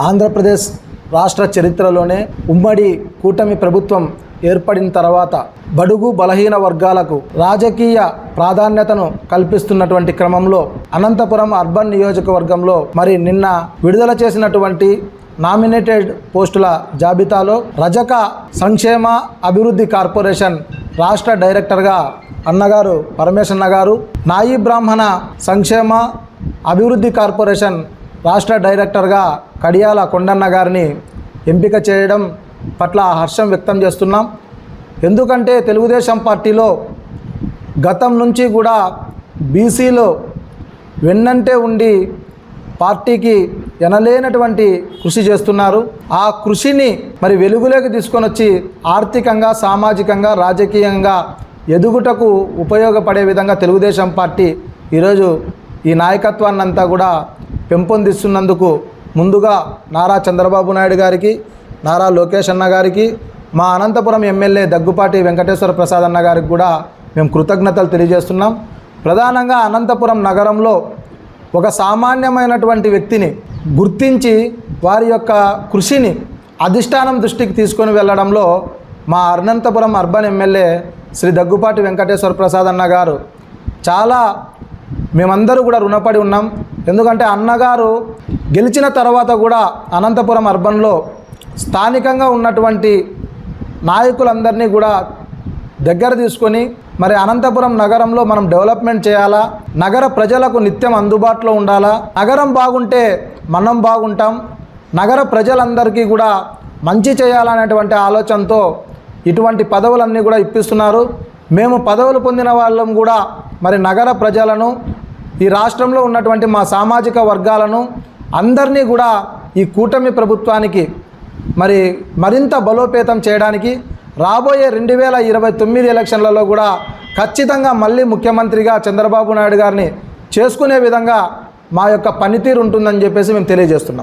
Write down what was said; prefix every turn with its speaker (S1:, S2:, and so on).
S1: ఆంధ్రప్రదేశ్ రాష్ట్ర చరిత్రలోనే ఉమ్మడి కూటమి ప్రభుత్వం ఏర్పడిన తర్వాత బడుగు బలహీన వర్గాలకు రాజకీయ ప్రాధాన్యతను కల్పిస్తున్నటువంటి క్రమంలో అనంతపురం అర్బన్ నియోజకవర్గంలో మరి నిన్న విడుదల చేసినటువంటి నామినేటెడ్ పోస్టుల జాబితాలో రజక సంక్షేమ అభివృద్ధి కార్పొరేషన్ రాష్ట్ర డైరెక్టర్గా అన్నగారు పరమేశన్న గారు నాయి బ్రాహ్మణ సంక్షేమ అభివృద్ధి కార్పొరేషన్ రాష్ట్ర డైరెక్టర్గా కడియాల కొండన్న గారిని ఎంపిక చేయడం పట్ల హర్షం వ్యక్తం చేస్తున్నాం. ఎందుకంటే తెలుగుదేశం పార్టీలో గతం నుంచి కూడా బీసీలో వెన్నంటే ఉండి పార్టీకి ఎనలేనటువంటి కృషి చేస్తున్నారు. ఆ కృషిని మరి వెలుగులోకి తీసుకొని వచ్చి ఆర్థికంగా సామాజికంగా రాజకీయంగా ఎదుగుటకు ఉపయోగపడే విధంగా తెలుగుదేశం పార్టీ ఈరోజు ఈ నాయకత్వాన్నంతా కూడా పెంపొందిస్తున్నందుకు ముందుగా నారా చంద్రబాబు నాయుడు గారికి నారా లోకేష్ అన్న గారికి మా అనంతపురం ఎమ్మెల్యే దగ్గుపాటి వెంకటేశ్వర ప్రసాద్ అన్న గారికి కూడా మేము కృతజ్ఞతలు తెలియజేస్తున్నాం. ప్రధానంగా అనంతపురం నగరంలో ఒక సామాన్యమైనటువంటి వ్యక్తిని గుర్తించి వారి యొక్క కృషిని అధిష్టానం దృష్టికి తీసుకొని వెళ్ళడంలో మా అనంతపురం అర్బన్ ఎమ్మెల్యే శ్రీ దగ్గుపాటి వెంకటేశ్వర ప్రసాద్ అన్న గారు చాలా మేమందరూ కూడా రుణపడి ఉన్నాం. ఎందుకంటే అన్నగారు గెలిచిన తర్వాత కూడా అనంతపురం అర్బన్లో స్థానికంగా ఉన్నటువంటి నాయకులందరినీ కూడా దగ్గర తీసుకొని మరి అనంతపురం నగరంలో మనం డెవలప్మెంట్ చేయాలా? నగర ప్రజలకు నిత్యం అందుబాటులో ఉండాలా? నగరం బాగుంటే మనం బాగుంటాం. నగర ప్రజలందరికీ కూడా మంచి చేయాలనేటువంటి ఆలోచనతో ఇటువంటి పదవులన్నీ కూడా ఇప్పిస్తున్నారు. మేము పదవులు పొందిన వాళ్ళం కూడా మరి నగర ప్రజలను ఈ రాష్ట్రంలో ఉన్నటువంటి మా సామాజిక వర్గాలను అందరినీ కూడా ఈ కూటమి ప్రభుత్వానికి మరి మరింత బలోపేతం చేయడానికి రాబోయే రెండు వేల ఇరవై తొమ్మిది ఎలక్షన్లలో కూడా ఖచ్చితంగా మళ్ళీ ముఖ్యమంత్రిగా చంద్రబాబు నాయుడు గారిని చేసుకునే విధంగా మా యొక్క పనితీరు ఉంటుందని చెప్పేసి మేము తెలియజేస్తున్నాం.